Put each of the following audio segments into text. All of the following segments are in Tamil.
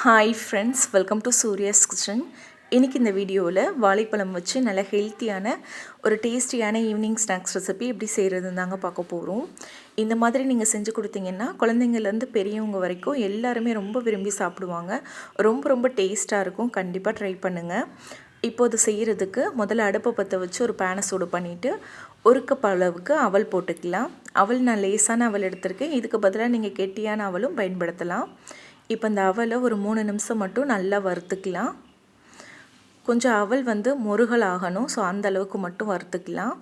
Hi friends welcome to Surya's kitchen இன்றைக்கி இந்த வீடியோவில் வாழைப்பழம் வச்சு நல்ல ஹெல்த்தியான ஒரு டேஸ்டியான ஈவினிங் ஸ்நாக்ஸ் ரெசிபி எப்படி செய்கிறதுன்னு தாங்க பார்க்க போகிறோம் இந்த மாதிரி நீங்கள் செஞ்சு கொடுத்தீங்கன்னா குழந்தைங்கள்லேருந்து பெரியவங்க வரைக்கும் எல்லாருமே ரொம்ப விரும்பி சாப்பிடுவாங்க. ரொம்ப ரொம்ப டேஸ்ட்டாக இருக்கும். கண்டிப்பாக ட்ரை பண்ணுங்கள் இப்போது செய்கிறதுக்கு முதல்ல அடுப்பை பற்ற வச்சு ஒரு பேனை சூடு பண்ணிவிட்டு ஒரு கப் அளவுக்கு அவல் போட்டுக்கலாம். அவல் நான் லேசான அவல் எடுத்திருக்கேன். இதுக்கு பதிலாக நீங்கள் கெட்டியான அவலும் பயன்படுத்தலாம். இப்போ இந்த அவலை ஒரு மூணு நிமிஷம் மட்டும் நல்லா வறுத்துக்கலாம். கொஞ்சம் அவல் வந்து முருகல் ஆகணும் ஸோ அந்த அளவுக்கு மட்டும் வறுத்துக்கலாம்.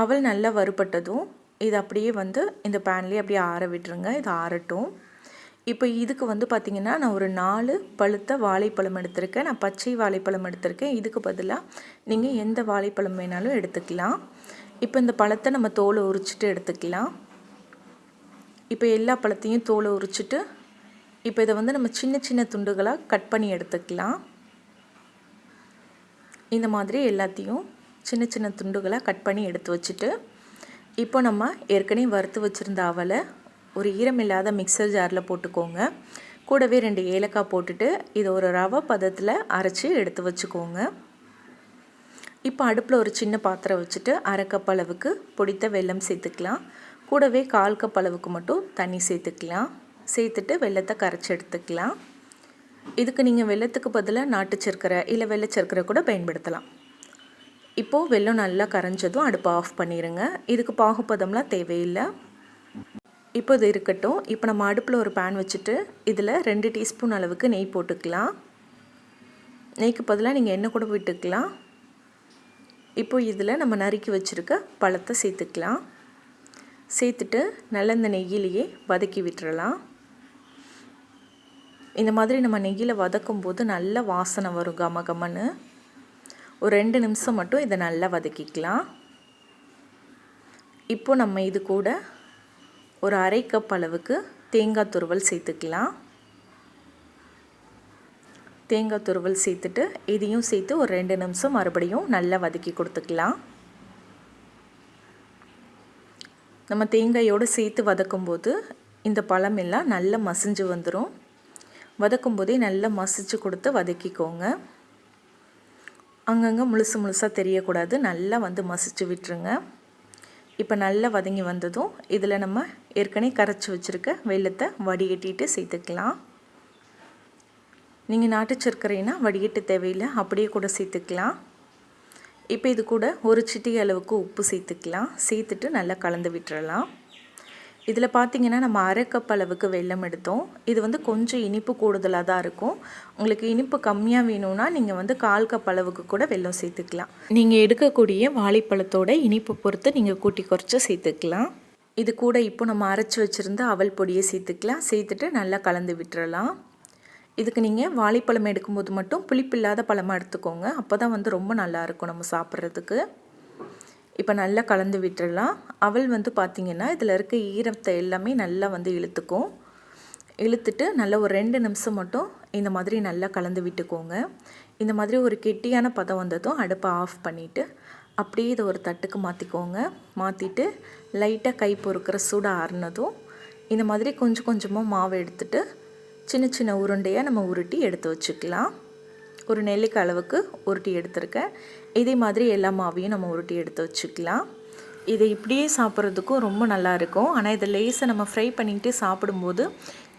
அவல் நல்லா வறுபட்டதும் இது அப்படியே வந்து இந்த பேன்லேயே அப்படியே ஆற விட்டுருங்க இது ஆறட்டும். இப்போ இதுக்கு வந்து பார்த்திங்கன்னா நான் ஒரு நாலு பழுத்த வாழைப்பழம் எடுத்திருக்கேன். நான் பச்சை வாழைப்பழம் எடுத்திருக்கேன். இதுக்கு பதிலாக நீங்கள் எந்த வாழைப்பழம் வேணாலும் எடுத்துக்கலாம். இப்போ இந்த பழத்தை நம்ம தோலை உரிச்சிட்டு எடுத்துக்கலாம். இப்போ எல்லா பழத்தையும் தோலை உரிச்சிட்டு இப்போ இதை வந்து நம்ம சின்ன சின்ன துண்டுகளாக கட் பண்ணி எடுத்துக்கலாம். இந்த மாதிரி எல்லாத்தையும் சின்ன சின்ன துண்டுகளாக கட் பண்ணி எடுத்து வச்சுட்டு இப்போ நம்ம ஏற்கனவே வறுத்து வச்சுருந்த அவலை ஒரு ஈரமில்லாத மிக்சர் ஜாரில் போட்டுக்கோங்க. கூடவே ரெண்டு ஏலக்காய் போட்டுட்டு இதை ஒரு ரவை பதத்தில் அரைச்சி எடுத்து வச்சுக்கோங்க. இப்போ அடுப்பில் ஒரு சின்ன பாத்திரம் வச்சுட்டு அரை கப் அளவுக்கு பொடித்த வெல்லம் சேர்த்துக்கலாம். கூடவே கால் கப் அளவுக்கு மட்டும் தண்ணி சேர்த்துக்கலாம். சேர்த்துட்டு வெள்ளத்தை கரைச்சி எடுத்துக்கலாம். இதுக்கு நீங்கள் வெள்ளத்துக்கு பதிலாக நாட்டு சர்க்கரை இல்லை வெள்ளை சர்க்கரை கூட பயன்படுத்தலாம். இப்போது வெள்ளம் நல்லா கரைஞ்சதும் அடுப்பை ஆஃப் பண்ணிடுங்க இதுக்கு பாகுப்பதம்லாம் தேவையில்லை. இப்போ இது இருக்கட்டும். இப்போ நம்ம அடுப்பில் ஒரு பேன் வச்சுட்டு இதில் ரெண்டு டீஸ்பூன் அளவுக்கு நெய் போட்டுக்கலாம். நெய்க்கு பதிலாக நீங்கள் எண்ணெய் கூட விட்டுக்கலாம். இப்போ இதில் நம்ம நறுக்கி வச்சுருக்க பழத்தை சேர்த்துக்கலாம். சேர்த்துட்டு நல்ல இந்த நெய்யிலேயே வதக்கி விட்டுறலாம். இந்த மாதிரி நம்ம நெய்யில் வதக்கும் போது நல்ல வாசனை வரும் கம கமன்னு. ஒரு ரெண்டு நிமிஷம் மட்டும் இதை நல்லா வதக்கிக்கலாம். இப்போ நம்ம இது கூட ஒரு அரை கப் அளவுக்கு தேங்காய் துருவல் சேர்த்துக்கலாம். தேங்காய் துருவல் சேர்த்துட்டு இதையும் சேர்த்து ஒரு ரெண்டு நிமிஷம் மறுபடியும் நல்லா வதக்கி கொடுத்துக்கலாம். நம்ம தேங்காயோடு சேர்த்து வதக்கும்போது இந்த பழம் எல்லாம் நல்லா மசிஞ்சு வந்துடும் வதக்கும் போதே நல்லா மசிச்சு கொடுத்து வதக்கிக்கோங்க. அங்கங்கே முழுசு முழுசாக தெரியக்கூடாது. நல்லா வந்து மசிச்சு விட்டுருங்க. இப்போ நல்லா வதங்கி வந்ததும் இதில் நம்ம ஏற்கனவே கரைச்சி வச்சுருக்க வெள்ளத்தை வடிகட்டிட்டு சேர்த்துக்கலாம். நீங்கள் நாட்டு சர்க்கரைனா வடிகட்டு தேவையில்லை அப்படியே கூட சேர்த்துக்கலாம். இப்போ இது கூட ஒரு சிட்டி அளவுக்கு உப்பு சேர்த்துக்கலாம். சேர்த்துட்டு நல்லா கலந்து விட்டுறலாம். இதில் பார்த்தீங்கன்னா நம்ம அரை கப் அளவுக்கு வெல்லம் எடுத்தோம். இது வந்து கொஞ்சம் இனிப்பு கூடுதலாக தான் இருக்கும். உங்களுக்கு இனிப்பு கம்மியாக வேணும்னா நீங்கள் வந்து கால் கப் அளவுக்கு கூட வெல்லம் சேர்த்துக்கலாம். நீங்கள் எடுக்கக்கூடிய வாழைப்பழத்தோட இனிப்பு பொறுத்து நீங்கள் கூட்டி குறைச்சி சேர்த்துக்கலாம். இது கூட இப்போ நம்ம அரைச்சி வச்சுருந்த அவல் பொடியை சேர்த்துக்கலாம். சேர்த்துட்டு நல்லா கலந்து விட்டுறலாம். இதுக்கு நீங்கள் வாழைப்பழம் எடுக்கும்போது மட்டும் புளிப்பில்லாத பழமாக எடுத்துக்கோங்க. அப்போ தான் வந்து ரொம்ப நல்லாயிருக்கும் நம்ம சாப்பிட்றதுக்கு. இப்போ நல்லா கலந்து விட்டுடலாம் அவள் வந்து பார்த்திங்கன்னா இதில் இருக்க ஈரத்தை எல்லாமே நல்லா வந்து இழுத்துக்கும். இழுத்துட்டு நல்லா ஒரு ரெண்டு நிமிஷம் மட்டும் இந்த மாதிரி நல்லா கலந்து விட்டுக்கோங்க. இந்த மாதிரி ஒரு கெட்டியான பதம் வந்ததும் அடுப்பை ஆஃப் பண்ணிவிட்டு அப்படியே இதை ஒரு தட்டுக்கு மாற்றிக்கோங்க மாற்றிட்டு லைட்டாக கை பொறுக்கிற சூடாக ஆறுனதும் இந்த மாதிரி கொஞ்சம் கொஞ்சமாக மாவு எடுத்துட்டு சின்ன சின்ன உருண்டையாக நம்ம உருட்டி எடுத்து வச்சுக்கலாம். ஒரு நெல்லிக்காய் அளவுக்கு உருட்டி எடுத்திருக்கேன். இதே மாதிரி எல்லா மாவையும் நம்ம உருட்டி எடுத்து வச்சுக்கலாம். இதை இப்படியே சாப்பிட்றதுக்கும் ரொம்ப நல்லா இருக்கும். ஆனால் இதை லேஸை நம்ம ஃப்ரை பண்ணிக்கிட்டு சாப்பிடும்போது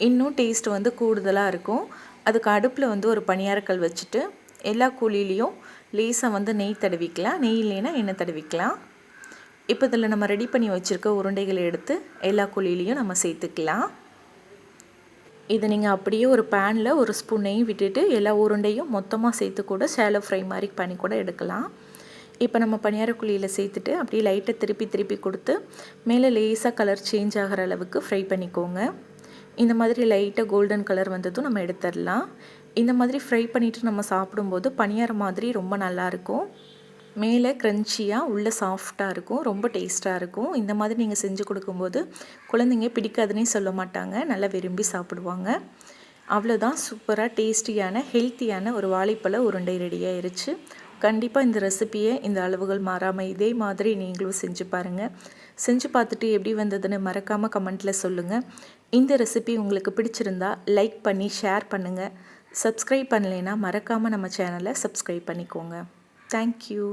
இன்னும் டேஸ்ட் வந்து கூடுதலாக இருக்கும். அதுக்கு அடுப்பில் வந்து ஒரு பணியாரக்கல் வச்சுட்டு எல்லா கூலிலையும் லேஸாக வந்து நெய் தடவிக்கலாம். நெய் இல்லைன்னா எண்ணெய் தடவிக்கலாம். இப்போ இதில் நம்ம ரெடி பண்ணி வச்சுருக்க உருண்டைகளை எடுத்து எல்லா குழியிலையும் நம்ம சேர்த்துக்கலாம். இதை நீங்கள் அப்படியே ஒரு பேனில் ஒரு ஸ்பூன் நெய் விட்டுட்டு எல்லா உருண்டையும் மொத்தமாக சேர்த்து கூட சேலோ ஃப்ரை மாதிரி பண்ணி கூட எடுக்கலாம். இப்போ நம்ம பணியார குழியில் சேர்த்துட்டு அப்படியே லைட்டை திருப்பி திருப்பி கொடுத்து மேலே லேசாக கலர் சேஞ்ச் ஆகிற அளவுக்கு ஃப்ரை பண்ணிக்கோங்க. இந்த மாதிரி லைட்டாக கோல்டன் கலர் வந்ததும் நம்ம எடுத்துடலாம். இந்த மாதிரி ஃப்ரை பண்ணிவிட்டு நம்ம சாப்பிடும்போது பணியார மாதிரி ரொம்ப நல்லாயிருக்கும் மேலே க்ரன்ச்சியாக உள்ளே சாஃப்டாக இருக்கும். ரொம்ப டேஸ்ட்டாக இருக்கும். இந்த மாதிரி நீங்கள் செஞ்சு கொடுக்கும்போது குழந்தைங்க பிடிக்காதுன்னே சொல்ல மாட்டாங்க. நல்லா விரும்பி சாப்பிடுவாங்க. அவ்வளோதான் சூப்பராக டேஸ்டியான ஹெல்த்தியான ஒரு வாழைப்பழ உருண்டை ரெடியாகிருச்சு கண்டிப்பாக இந்த ரெசிப்பியை இந்த அளவுகள் மாறாமல் இதே மாதிரி நீங்களும் செஞ்சு பாருங்கள் செஞ்சு பார்த்துட்டு எப்படி வந்ததுன்னு மறக்காமல் கமெண்ட்டில் சொல்லுங்கள் இந்த ரெசிபி உங்களுக்கு பிடிச்சிருந்தா லைக் பண்ணி ஷேர் பண்ணுங்கள் சப்ஸ்கிரைப் பண்ணலைன்னா மறக்காமல் நம்ம சேனலை சப்ஸ்கிரைப் பண்ணிக்கோங்க. தேங்க்யூ